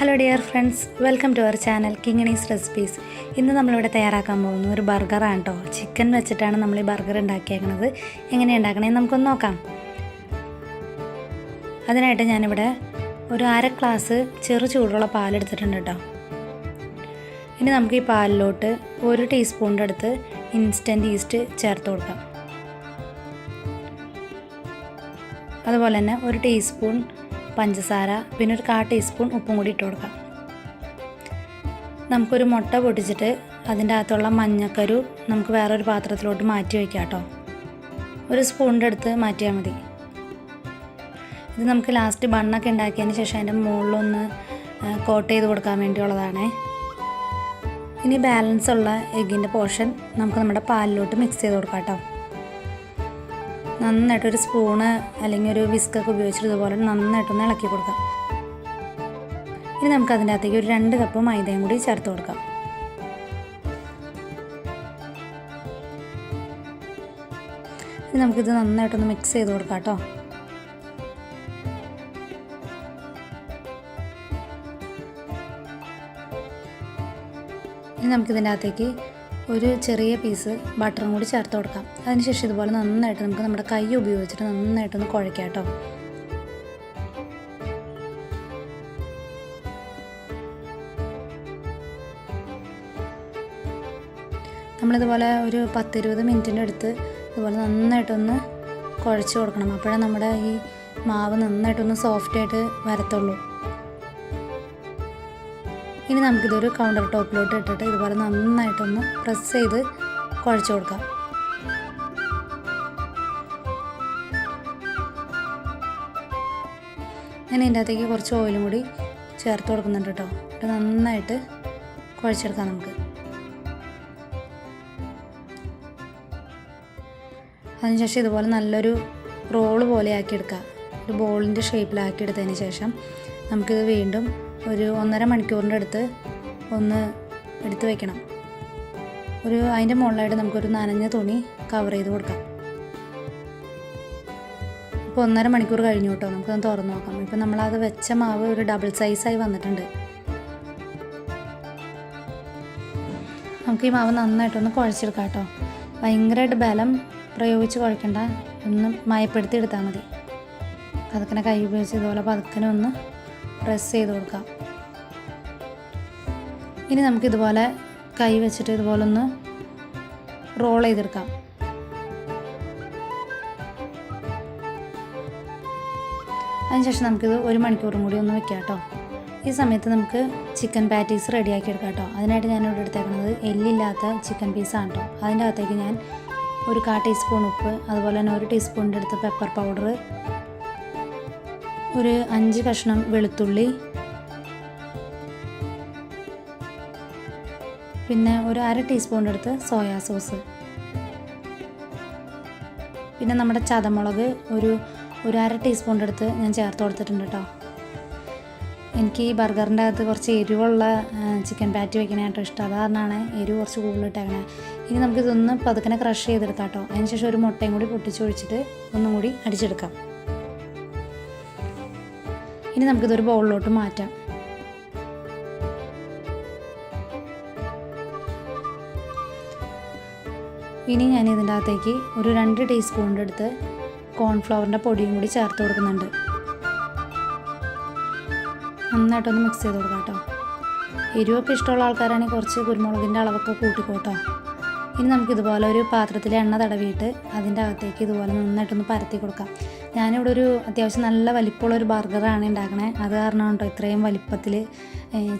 Hello dear friends welcome to our channel കിങ്ങണീസ് recipes ഇന്ന് നമ്മളിവിടെ തയ്യാറാക്കാൻ പോകുന്ന ഒരു ബർഗറാണ് കേട്ടോ ചിക്കൻ വെച്ചിട്ടാണ് നമ്മൾ ഈ ബർഗർ ഉണ്ടാക്കിയേക്കുന്നത് എങ്ങനെ ഉണ്ടാക്കണേ നമുക്കൊന്ന് നോക്കാം. അതിനായിട്ട് ഞാനിവിടെ ഒരു അര ഗ്ലാസ് ചെറു ചൂടുള്ള പാലെടുത്തിട്ടുണ്ട് കേട്ടോ ഇനി നമുക്ക് ഈ പാലിലോട്ട് ഒരു ടീസ്പൂണിന്റെ അടുത്ത് ഇൻസ്റ്റന്റ് ഈസ്റ്റ് ചേർത്ത് കൊടുക്കാം. അതുപോലെ തന്നെ ഒരു ടീസ്പൂൺ പഞ്ചസാര പിന്നെ ഒരു കാ ടീസ്പൂൺ ഉപ്പും കൂടി ഇട്ട് കൊടുക്കാം. നമുക്കൊരു മുട്ട പൊട്ടിച്ചിട്ട് അതിന്റെ അകത്തുള്ള മഞ്ഞക്കരു നമുക്ക് വേറൊരു പാത്രത്തിലോട്ട് മാറ്റി വയ്ക്കാം കേട്ടോ. ഒരു സ്പൂണിന്റെ അടുത്ത് മാറ്റിയാൽ മതി. ഇത് നമുക്ക് ലാസ്റ്റ് ബണ്ണൊക്കെ ഉണ്ടാക്കിയതിന് ശേഷം അതിന്റെ മുകളിലൊന്ന് കോട്ട് ചെയ്ത് കൊടുക്കാൻ വേണ്ടിയുള്ളതാണേ. ഇനി ബാലൻസ് ഉള്ള എഗ്ഗിന്റെ പോർഷൻ നമുക്ക് നമ്മുടെ പാലിലോട്ട് മിക്സ് ചെയ്ത് കൊടുക്കാം കേട്ടോ. നന്നായിട്ട് ഒരു സ്പൂണ് അല്ലെങ്കിൽ ഒരു വിസ്കൊക്കെ ഉപയോഗിച്ചിട്ട് ഇതുപോലെ നന്നായിട്ടൊന്ന് ഇളക്കി കൊടുക്കാം. ഇനി നമുക്ക് അതിന്റെ അകത്തേക്ക് ഒരു രണ്ട് കപ്പ് മൈദയും കൂടി ചേർത്ത് കൊടുക്കാം. ഇനി നമുക്കിത് നന്നായിട്ടൊന്ന് മിക്സ് ചെയ്ത് കൊടുക്കാം കേട്ടോ. ഇനി നമുക്കിതിന്റെ അകത്തേക്ക് ഒരു ചെറിയ പീസ് ബട്ടറും കൂടി ചേർത്ത് കൊടുക്കാം. അതിനുശേഷം ഇതുപോലെ നന്നായിട്ട് നമുക്ക് നമ്മുടെ കൈ ഉപയോഗിച്ചിട്ട് നന്നായിട്ടൊന്ന് കുഴക്കാം കേട്ടോ. നമ്മളിതുപോലെ ഒരു പത്തിരുപത് മിനിറ്റിന്റെ അടുത്ത് ഇതുപോലെ നന്നായിട്ടൊന്ന് കുഴച്ച് കൊടുക്കണം. അപ്പോഴേ നമ്മുടെ ഈ മാവ് നന്നായിട്ടൊന്ന് സോഫ്റ്റായിട്ട് വരത്തുള്ളൂ. ഇനി നമുക്കിതൊരു കൗണ്ടർ ടോപ്പിലോട്ട് ഇട്ടിട്ട് ഇതുപോലെ നന്നായിട്ടൊന്ന് പ്രസ് ചെയ്ത് കുഴച്ച് കൊടുക്കാം. ഞാൻ ഇതിന്റെ അകത്തേക്ക് കുറച്ച് ഓയിലും കൂടി ചേർത്ത് കൊടുക്കുന്നുണ്ട് കേട്ടോ. എന്നിട്ട് നന്നായിട്ട് കുഴച്ചെടുക്കാം നമുക്ക്. അതിനുശേഷം ഇതുപോലെ നല്ലൊരു റോൾ പോലെ ആക്കിയെടുക്കുക ഒരു ബോളിന്റെ ഷേപ്പിലാക്കി എടുത്തതിന് ശേഷം നമുക്കിത് വീണ്ടും ഒരു ഒന്നര മണിക്കൂറിന്റെ അടുത്ത് ഒന്ന് എടുത്ത് വയ്ക്കണം ഒരു അതിന്റെ മുകളിലായിട്ട് നമുക്കൊരു നനഞ്ഞ തുണി കവർ ചെയ്ത് കൊടുക്കാം. ഇപ്പോൾ ഒന്നര മണിക്കൂർ കഴിഞ്ഞു കേട്ടോ നമുക്കൊന്ന് തുറന്ന് നോക്കാം. ഇപ്പം നമ്മളത് വെച്ച മാവ് ഒരു ഡബിൾ സൈസായി വന്നിട്ടുണ്ട്. നമുക്ക് ഈ മാവ് നന്നായിട്ടൊന്ന് കുഴച്ചെടുക്കാം കേട്ടോ. ഭയങ്കരമായിട്ട് ബലം പ്രയോഗിച്ച് കുഴക്കണ്ട. ഒന്ന് മയപ്പെടുത്തി എടുത്താൽ മതി. പതുക്കനെ കൈ ഉപയോഗിച്ച് ഇതുപോലെ പതുക്കനെ ഒന്ന് പ്രസ് ചെയ്ത് കൊടുക്കാം. ഇനി നമുക്കിതുപോലെ കൈ വെച്ചിട്ട് ഇതുപോലെ ഒന്ന് റോൾ ചെയ്തെടുക്കാം. അതിനുശേഷം നമുക്കിത് ഒരു മണിക്കൂറും കൂടി ഒന്ന് വെക്കാം കേട്ടോ. ഈ സമയത്ത് നമുക്ക് ചിക്കൻ പാറ്റീസ് റെഡിയാക്കി എടുക്കാം കേട്ടോ അതിനായിട്ട് ഞാൻ ഞാനിവിടെ എടുത്തേക്കുന്നത് എല്ലില്ലാത്ത ചിക്കൻ പീസാണ് കേട്ടോ. അതിന്റെ അകത്തേക്ക് ഞാൻ ഒരു കാ ടീസ്പൂൺ ഉപ്പ് അതുപോലെ തന്നെ ഒരു ടീസ്പൂണിന്റെ അടുത്ത് പെപ്പർ പൗഡർ ഒരു അഞ്ച് കഷ്ണം വെളുത്തുള്ളി പിന്നെ ഒരു അര ടീസ്പൂണിന്റെ അടുത്ത് സോയാ സോസ് പിന്നെ നമ്മുടെ ചതമുളക് ഒരു ഒരു അര ടീസ്പൂണിന്റെ അടുത്ത് ഞാൻ ചേർത്ത് കൊടുത്തിട്ടുണ്ട് കേട്ടോ എനിക്ക് ഈ ബർഗറിന്റെ അകത്ത് കുറച്ച് എരിവുള്ള ചിക്കൻ പാറ്റി വയ്ക്കണായിട്ടോ ഇഷ്ടം. അത് കാരണമാണ് എരിവ് കുറച്ച് കൂടുതലിട്ടേക്കണേ ഇനി നമുക്കിതൊന്ന് പതുക്കനെ ക്രഷ് ചെയ്തെടുക്കാം കേട്ടോ അതിനുശേഷം ഒരു മുട്ടയും കൂടി പൊട്ടിച്ചൊഴിച്ചിട്ട് ഒന്നും കൂടി അടിച്ചെടുക്കാം. ഇനി നമുക്കിതൊരു ബൗളിലോട്ട് മാറ്റാം. ഇനി ഞാൻ ഇതിന്റെ അകത്തേക്ക് ഒരു രണ്ട് ടീസ്പൂണിന്റെ അടുത്ത് കോൺഫ്ലവറിന്റെ പൊടിയും കൂടി ചേർത്ത് കൊടുക്കുന്നുണ്ട്. നന്നായിട്ടൊന്ന് മിക്സ് ചെയ്ത് കൊടുക്കാം കേട്ടോ. എരിവൊക്കെ ഇഷ്ടമുള്ള ആൾക്കാരാണെങ്കിൽ കുറച്ച് കുരുമുളകിന്റെ അളവൊക്കെ കൂട്ടിക്കോട്ടോ. ഇനി നമുക്ക് ഇതുപോലെ ഒരു പാത്രത്തിൽ എണ്ണ തടവിയിട്ട് അതിന്റെ അകത്തേക്ക് ഇതുപോലെ നന്നായിട്ടൊന്ന് പരത്തി കൊടുക്കാം. ഞാനിവിടെ ഒരു അത്യാവശ്യം നല്ല വലിപ്പമുള്ള ഒരു ബർഗറാണ് ഉണ്ടാക്കണേ. അത് കാരണം കേട്ടോ ഇത്രയും വലിപ്പത്തിൽ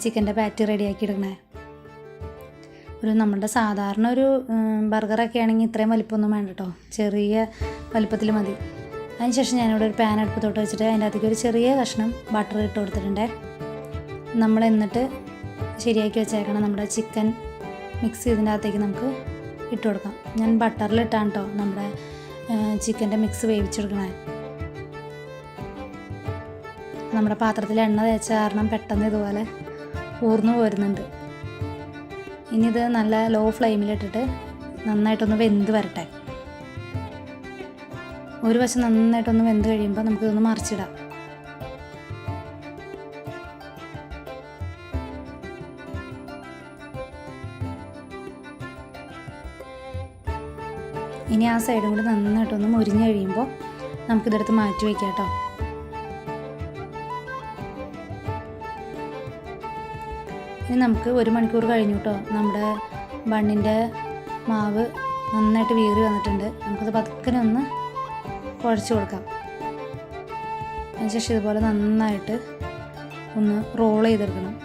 ചിക്കന്റെ പാറ്റി റെഡിയാക്കി എടുക്കണേ ഒരു നമ്മുടെ സാധാരണ ഒരു ബർഗറൊക്കെ ആണെങ്കിൽ ഇത്രയും വലിപ്പമൊന്നും വേണ്ട കേട്ടോ ചെറിയ വലിപ്പത്തിൽ മതി. അതിനുശേഷം ഞാനിവിടെ ഒരു പാൻ അടുപ്പത്തോട്ട് വെച്ചിട്ട് അതിന്റെ അകത്തേക്ക് ഒരു ചെറിയ കഷ്ണം ബട്ടർ ഇട്ട് കൊടുത്തിട്ടുണ്ട്. നമ്മൾ എന്നിട്ട് ശരിയാക്കി വെച്ചേക്കണം നമ്മുടെ ചിക്കൻ മിക്സ് ചെയ്തതിന്റെ അകത്തേക്ക് നമുക്ക് ഇട്ട് കൊടുക്കാം. ഞാൻ ബട്ടറിലിട്ടാണ് കേട്ടോ നമ്മുടെ ചിക്കന്റെ മിക്സ് വേവിച്ചെടുക്കണേ. നമ്മുടെ പാത്രത്തിൽ എണ്ണ തേച്ച കാരണം പെട്ടെന്ന് ഇതുപോലെ ഊർന്നു പോരുന്നുണ്ട്. ഇനി ഇത് നല്ല ലോ ഫ്ലെയിമിലിട്ടിട്ട് നന്നായിട്ടൊന്ന് വെന്ത് വരട്ടെ. ഒരു വശം നന്നായിട്ടൊന്ന് വെന്ത് കഴിയുമ്പോൾ നമുക്കിതൊന്ന് മറിച്ചിടാം. ഇനി ആ സൈഡും കൂടി നന്നായിട്ടൊന്ന് മുരിഞ്ഞ് കഴിയുമ്പോൾ നമുക്കിതെടുത്ത് മാറ്റി വയ്ക്കാം കേട്ടോ ഇനി നമുക്ക് ഒരു മണിക്കൂർ കഴിഞ്ഞു കേട്ടോ നമ്മുടെ ബണ്ണിന്റെ മാവ് നന്നായിട്ട് വീറി വന്നിട്ടുണ്ട്. നമുക്കത് പതുക്കനെ ഒന്ന് കുഴച്ച് കൊടുക്കാം. അതിനുശേഷം ഇതുപോലെ നന്നായിട്ട് ഒന്ന് റോൾ ചെയ്തെടുക്കണം.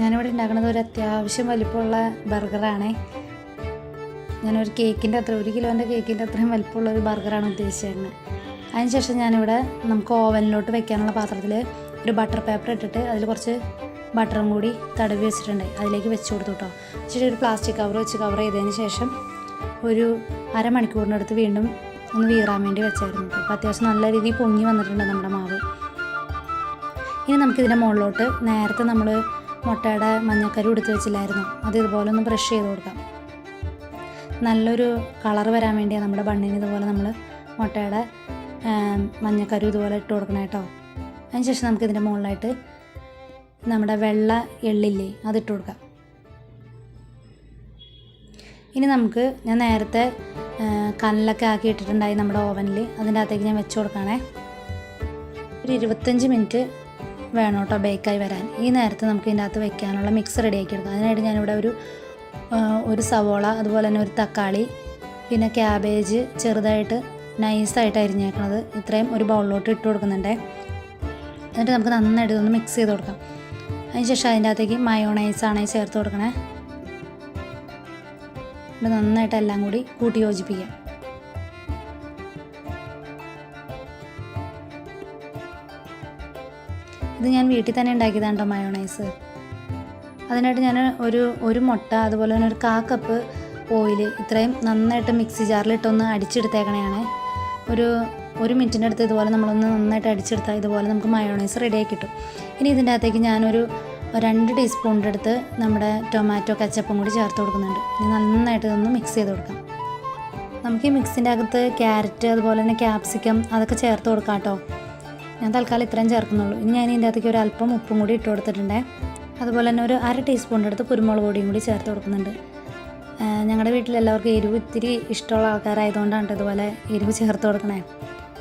ഞാനിവിടെ ഉണ്ടാക്കുന്നത് ഒരു അത്യാവശ്യം വലിപ്പമുള്ള ബർഗറാണ്. ഞാനൊരു കേക്കിന്റെ അത്ര ഒരു കിലോന്റെ കേക്കിന്റെ അത്രയും വലിപ്പമുള്ള ഒരു ബർഗറാണ് ഉദ്ദേശിച്ചിരുന്നത് അതിനുശേഷം ഞാനിവിടെ നമുക്ക് ഓവനിലോട്ട് വെക്കാനുള്ള പാത്രത്തിൽ ഒരു ബട്ടർ പേപ്പർ ഇട്ടിട്ട് അതിൽ കുറച്ച് ബട്ടറും കൂടി തടവി വെച്ചിട്ടുണ്ട്. അതിലേക്ക് വെച്ച് കൊടുത്തു കേട്ടോ ശരി ഒരു പ്ലാസ്റ്റിക് കവർ വെച്ച് കവർ ചെയ്തതിന് ശേഷം ഒരു അരമണിക്കൂറിനടുത്ത് വീണ്ടും ഒന്ന് വീറാൻ വേണ്ടി വെച്ചായിരുന്നു. അപ്പോൾ അത്യാവശ്യം നല്ല രീതിയിൽ പൊങ്ങി വന്നിട്ടുണ്ട് നമ്മുടെ മാവ്. ഇനി നമുക്കിതിന്റെ മുകളിലോട്ട് നേരത്തെ നമ്മൾ മുട്ടയുടെ മഞ്ഞക്കരി എടുത്ത് വെച്ചില്ലായിരുന്നു. അത് ഇതുപോലെ ഒന്ന് ബ്രഷ് ചെയ്ത് കൊടുക്കാം. നല്ലൊരു കളർ വരാൻ വേണ്ടിയാണ് നമ്മുടെ ബണ്ണിന് ഇതുപോലെ നമ്മൾ മുട്ടയുടെ മഞ്ഞക്കരു ഇതുപോലെ ഇട്ട് കൊടുക്കണം കേട്ടോ അതിനുശേഷം നമുക്ക് ഇതിന്റെ മുകളിലായിട്ട് നമ്മുടെ വെള്ള എള്ളില്ലേ അതിട്ട് കൊടുക്കാം. ഇനി നമുക്ക് ഞാൻ നേരത്തെ കനലൊക്കെ ആക്കി ഇട്ടിട്ടുണ്ടായി നമ്മുടെ ഓവനിൽ അതിന്റെ അകത്തേക്ക് ഞാൻ വെച്ച് കൊടുക്കണേ. ഒരു ഇരുപത്തഞ്ച് മിനിറ്റ് വേണം കേട്ടോ ബേക്കായി വരാൻ. ഈ നേരത്തെ നമുക്ക് ഇതിന്റെ അകത്ത് വെക്കാനുള്ള മിക്സ് റെഡിയാക്കി എടുക്കാം അതിനായിട്ട് ഞാനിവിടെ ഒരു ഒരു സവോള അതുപോലെ തന്നെ ഒരു തക്കാളി പിന്നെ ക്യാബേജ് ചെറുതായിട്ട് നൈസായിട്ട് അരിഞ്ഞേക്കണത്. ഇത്രയും ഒരു ബൗളിലോട്ട് ഇട്ട് കൊടുക്കുന്നുണ്ട്. എന്നിട്ട് നമുക്ക് നന്നായിട്ട് ഇതൊന്ന് മിക്സ് ചെയ്ത് കൊടുക്കാം. അതിനുശേഷം അതിന്റെ അകത്തേക്ക് മയോണൈസ് ആണ് ചേർത്ത് കൊടുക്കണേ. നന്നായിട്ട് എല്ലാം കൂടി കൂട്ടി യോജിപ്പിക്കാം. ഇത് ഞാൻ വീട്ടിൽ തന്നെ ഉണ്ടാക്കിയതാണ് കേട്ടോ മയോണൈസ്. അതിനായിട്ട് ഞാൻ ഒരു ഒരു മുട്ട അതുപോലെ തന്നെ ഒരു കാ കപ്പ് ഓയിൽ ഇത്രയും നന്നായിട്ട് മിക്സി ജാറിലിട്ടൊന്ന് അടിച്ചെടുത്തേക്കണയാണ്. ഒരു ഒരു മിനിറ്റിന്റെ അടുത്ത് ഇതുപോലെ നമ്മളൊന്ന് നന്നായിട്ട് അടിച്ചെടുത്താൽ ഇതുപോലെ നമുക്ക് മയോണൈസ് റെഡിയാക്കി കിട്ടും. ഇനി ഇതിന്റെ അകത്തേക്ക് ഞാനൊരു രണ്ട് ടീസ്പൂണിന്റെ അടുത്ത് നമ്മുടെ ടൊമാറ്റോ കച്ചപ്പും കൂടി ചേർത്ത് കൊടുക്കുന്നുണ്ട്. ഇനി നന്നായിട്ട് ഇതൊന്ന് മിക്സ് ചെയ്ത് കൊടുക്കാം. നമുക്ക് ഈ മിക്സിന്റെ അകത്ത് ക്യാരറ്റ് അതുപോലെ തന്നെ ക്യാപ്സിക്കം അതൊക്കെ ചേർത്ത് കൊടുക്കാം കേട്ടോ. ഞാൻ തൽക്കാലം ഇത്രയും ചേർക്കുന്നുള്ളൂ. ഇനി ഞാൻ ഇതിന്റെ അകത്തേക്ക് ഒരു അല്പം ഉപ്പും കൂടി ഇട്ട് കൊടുത്തിട്ടുണ്ട്. അതുപോലെ തന്നെ ഒരു അര ടീസ്പൂണിന്റെ അടുത്ത് കുരുമുളക് പൊടിയും കൂടി ചേർത്ത് കൊടുക്കുന്നുണ്ട്. ഞങ്ങളുടെ വീട്ടിൽ എല്ലാവർക്കും എരിവ് ഇത്തിരി ഇഷ്ടമുള്ള ആൾക്കാരായതുകൊണ്ടാണ് ഇതുപോലെ എരിവ് ചേർത്ത് കൊടുക്കണേ.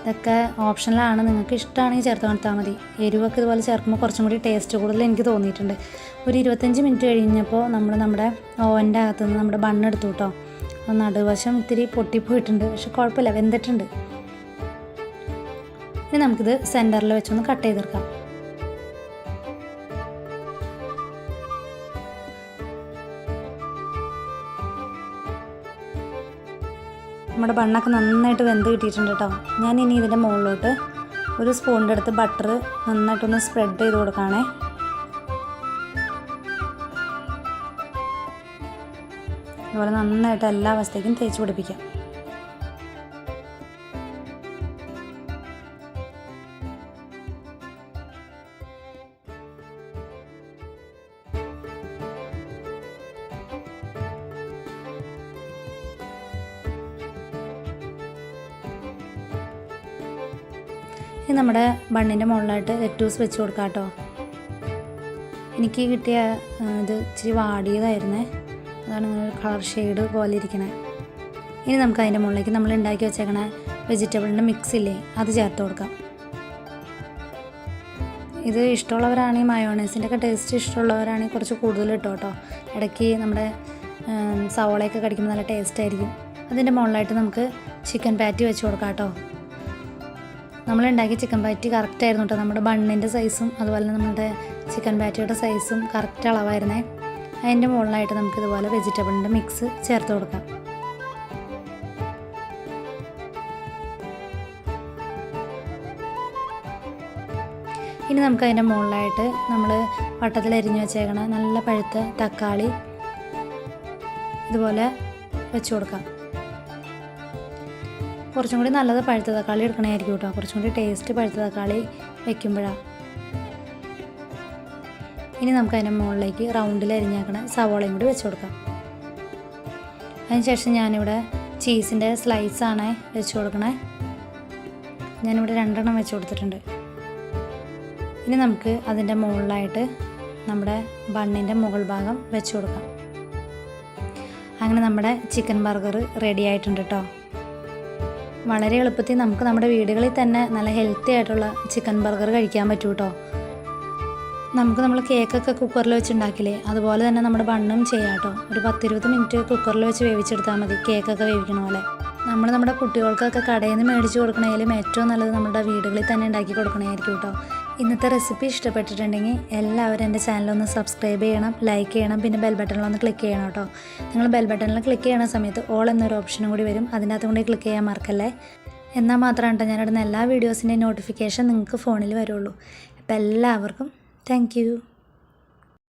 ഇതൊക്കെ ഓപ്ഷനിലാണ്. നിങ്ങൾക്ക് ഇഷ്ടമാണെങ്കിൽ ചേർത്ത് കൊടുത്താൽ മതി. എരിവൊക്കെ ഇതുപോലെ ചേർക്കുമ്പോൾ കുറച്ചും കൂടി ടേസ്റ്റ് കൂടുതൽ എനിക്ക് തോന്നിയിട്ടുണ്ട്. ഒരു ഇരുപത്തഞ്ച് മിനിറ്റ് കഴിഞ്ഞപ്പോൾ നമ്മൾ നമ്മുടെ ഓവന്റെ അകത്തുനിന്ന് നമ്മുടെ ബണ്ണെടുത്തു കേട്ടോ. നടുവശം ഇത്തിരി പൊട്ടിപ്പോയിട്ടുണ്ട്. പക്ഷെ കുഴപ്പമില്ല. വെന്തിട്ടുണ്ട്. ഇനി നമുക്കിത് സെന്ററിൽ വെച്ചൊന്ന് കട്ട് ചെയ്തെടുക്കാം നമ്മുടെ ബണ്ണൊക്കെ നന്നായിട്ട് വെന്ത് കിട്ടിയിട്ടുണ്ട് കേട്ടോ. ഞാൻ ഇനി ഇതിന്റെ മുകളിലോട്ട് ഒരു സ്പൂണിന്റെ അടുത്ത് ബട്ടർ നന്നായിട്ടൊന്ന് സ്പ്രെഡ് ചെയ്ത് കൊടുക്കുകയാണേ അതുപോലെ നന്നായിട്ട് എല്ലാ അവസ്ഥയ്ക്കും തേച്ച് പിടിപ്പിക്കാം. നമ്മുടെ ബണ്ണിന്റെ മുകളിലായിട്ട് ലെറ്റൂസ് വെച്ച് കൊടുക്കാം കേട്ടോ. എനിക്ക് കിട്ടിയ ഇത് ഇച്ചിരി വാടിയതായിരുന്നേ. അതാണ് ഇങ്ങനെ ഒരു കളർ ഷെയ്ഡ് പോലെ ഇരിക്കണേ. ഇനി നമുക്ക് അതിന്റെ മുകളിലേക്ക് നമ്മൾ ഉണ്ടാക്കി വെച്ചേക്കണ വെജിറ്റബിളിന്റെ മിക്സ് ഇല്ലേ അത് ചേർത്ത് കൊടുക്കാം. ഇത് ഇഷ്ടമുള്ളവരാണെങ്കിൽ മയോണൈസിന്റെ ഒക്കെ ടേസ്റ്റ് ഇഷ്ടമുള്ളവരാണെങ്കിൽ കുറച്ച് കൂടുതൽ ഇട്ടോ കേട്ടോ. ഇടയ്ക്ക് നമ്മുടെ സവോളയൊക്കെ കടിക്കുമ്പോൾ നല്ല ടേസ്റ്റ് ആയിരിക്കും. അതിന്റെ മുകളിലായിട്ട് നമുക്ക് ചിക്കൻ പാറ്റി വെച്ച് കൊടുക്കാം കേട്ടോ. നമ്മൾ ഉണ്ടാക്കിയ ചിക്കൻ പാറ്റി കറക്റ്റ് ആയിരുന്നു കേട്ടോ നമ്മുടെ ബണ്ണിന്റെ സൈസും അതുപോലെ നമ്മുടെ ചിക്കൻ പാറ്റിയുടെ സൈസും കറക്റ്റ് അളവായിരുന്നേ. അതിന്റെ മുകളിലായിട്ട് നമുക്ക് ഇതുപോലെ വെജിറ്റബിളിന്റെ മിക്സ് ചേർത്ത് കൊടുക്കാം. ഇനി നമുക്ക് അതിന്റെ മുകളിലായിട്ട് നമ്മൾ വട്ടത്തിൽ അരിഞ്ഞു വെച്ചേക്കണ നല്ല പഴുത്ത തക്കാളി ഇതുപോലെ വെച്ച് കൊടുക്കാം. കുറച്ചും കൂടി നല്ലത് പഴുത്ത തക്കാളി എടുക്കണമായിരിക്കും കേട്ടോ. കുറച്ചും കൂടി ടേസ്റ്റ് പഴുത്ത തക്കാളി വെക്കുമ്പോഴാണ് ഇനി നമുക്ക് അതിന്റെ മുകളിലേക്ക് റൗണ്ടിൽ അരിഞ്ഞാക്കണ സവോളയും കൂടി വെച്ച് കൊടുക്കാം. അതിനുശേഷം ഞാനിവിടെ ചീസിന്റെ സ്ലൈസാണ് വെച്ച് കൊടുക്കണേ. ഞാനിവിടെ രണ്ടെണ്ണം വെച്ച് കൊടുത്തിട്ടുണ്ട്. ഇനി നമുക്ക് അതിന്റെ മുകളിലായിട്ട് നമ്മുടെ ബണ്ണിന്റെ മുകൾ ഭാഗം വെച്ച് കൊടുക്കാം. അങ്ങനെ നമ്മുടെ ചിക്കൻ ബർഗർ റെഡി ആയിട്ടുണ്ട് കേട്ടോ. വളരെ എളുപ്പത്തിൽ നമുക്ക് നമ്മുടെ വീടുകളിൽ തന്നെ നല്ല ഹെൽത്തി ആയിട്ടുള്ള ചിക്കൻ ബർഗർ കഴിക്കാൻ പറ്റും കേട്ടോ നമുക്ക് നമ്മൾ കേക്കൊക്കെ കുക്കറിൽ വെച്ച് ഉണ്ടാക്കില്ലേ അതുപോലെ തന്നെ നമ്മുടെ ബണ്ണും ചെയ്യാം കേട്ടോ ഒരു പത്തിരുപത് മിനിറ്റ് കുക്കറിൽ വെച്ച് വേവിച്ചെടുത്താൽ മതി കേക്കൊക്കെ വേവിക്കണ പോലെ. നമ്മൾ നമ്മുടെ കുട്ടികൾക്കൊക്കെ കടയിൽ നിന്ന് മേടിച്ച് കൊടുക്കണേലും ഏറ്റവും നല്ലത് നമ്മുടെ വീടുകളിൽ തന്നെ ഉണ്ടാക്കി കൊടുക്കണമായിരിക്കും കേട്ടോ ഇന്നത്തെ റെസിപ്പി ഇഷ്ടപ്പെട്ടിട്ടുണ്ടെങ്കിൽ എല്ലാവരും എന്റെ ചാനലൊന്ന് സബ്സ്ക്രൈബ് ചെയ്യണം ലൈക്ക് ചെയ്യണം പിന്നെ ബെൽ ബട്ടണിലൊന്ന് ക്ലിക്ക് ചെയ്യണം കേട്ടോ നിങ്ങൾ ബെൽ ബട്ടണിൽ ക്ലിക്ക് ചെയ്യണ സമയത്ത് ഓൾ എന്നൊരു ഓപ്ഷനും കൂടി വരും. അതിനകത്തും കൂടി ക്ലിക്ക് ചെയ്യാൻ മറക്കല്ലേ? എന്നാൽ മാത്രമാണ് കേട്ടോ ഞാനിടുന്ന എല്ലാ വീഡിയോസിന്റെയും നോട്ടിഫിക്കേഷൻ നിങ്ങൾക്ക് ഫോണിൽ വരുള്ളൂ. അപ്പോൾ എല്ലാവർക്കും താങ്ക്